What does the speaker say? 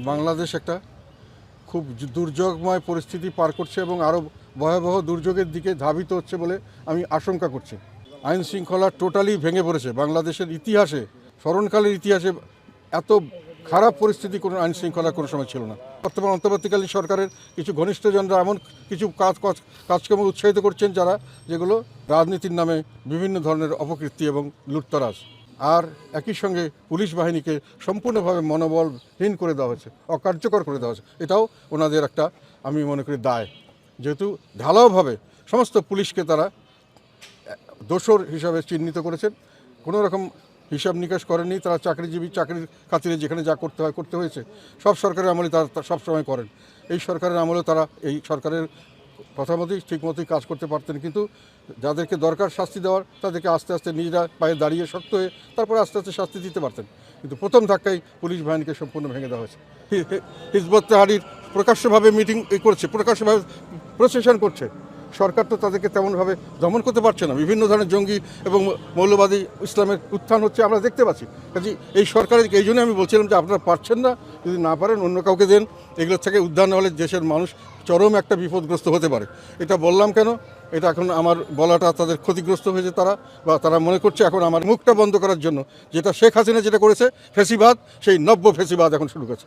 বাংলাদেশ একটা খুব দুর্যোগময় পরিস্থিতি পার করছে এবং আরও ভয়াবহ দুর্যোগের দিকে ধাবিত হচ্ছে বলে আমি আশঙ্কা করছি। আইন শৃঙ্খলা টোটালি ভেঙে পড়েছে। বাংলাদেশের ইতিহাসে, স্মরণকালের ইতিহাসে এত খারাপ পরিস্থিতি কোনো আইন শৃঙ্খলা কোনো সময় ছিল না। বর্তমান অন্তর্বর্তীকালীন সরকারের কিছু ঘনিষ্ঠজনরা এমন কিছু কাজ কাজ- কাজকর্ম উৎসাহিত করছেন যারা, যেগুলো রাজনীতির নামে বিভিন্ন ধরনের অপকীর্তি এবং লুটতরাজ। আর একই সঙ্গে পুলিশ বাহিনীকে সম্পূর্ণভাবে মনোবলহীন করে দেওয়া হয়েছে, অকার্যকর করে দেওয়া হয়েছে। এটাও ওনাদের একটা, আমি মনে করি, দায়। যেহেতু ঢালাওভাবে সমস্ত পুলিশকে তারা দোষর হিসাবে চিহ্নিত করেছেন, কোনো রকম হিসাব নিকাশ করেননি, তারা চাকরিজীবী, চাকরির খাতিরে যেখানে যা করতে হয়, করতে হয়েছে। সব সরকারের আমলে তারা সবসময় করেন। এই সরকারের আমলেও তারা, এই সরকারের কথা মতোই ঠিক মতোই কাজ করতে পারতেন। কিন্তু যাদেরকে দরকার শাস্তি দেওয়ার, তাদেরকে আস্তে আস্তে নিজেরা পায়ে দাঁড়িয়ে শক্ত হয়ে তারপরে আস্তে আস্তে শাস্তি দিতে পারতেন। কিন্তু প্রথম ধাক্কায় পুলিশ বাহিনীকে সম্পূর্ণ ভেঙে দেওয়া হয়েছে। হিজবত তাহারির প্রকাশ্যভাবে মিটিং করছে, প্রকাশ্যভাবে প্রসেশন করছে। সরকার তো তাদেরকে তেমনভাবে দমন করতে পারছে না। বিভিন্ন ধরনের জঙ্গি এবং মৌলবাদী ইসলামের উত্থান হচ্ছে আমরা দেখতে পাচ্ছি। কাজে এই সরকারের, এই জন্য আমি বলছিলাম যে আপনারা পারছেন না, যদি না পারেন অন্য কাউকে দেন। এগুলোর থেকে উদ্ধার না হলে দেশের মানুষ চরম একটা বিপদগ্রস্ত হতে পারে। এটা বললাম কেন? এটা এখন আমার বলাটা তাদের ক্ষতিগ্রস্ত হয়েছে তারা বা তারা মনে করছে এখন আমার মুখটা বন্ধ করার জন্য। যেটা শেখ হাসিনা যেটা করেছে, ফেসিবাদ, সেই নব্য ফেসিবাদ এখন শুরু করেছে।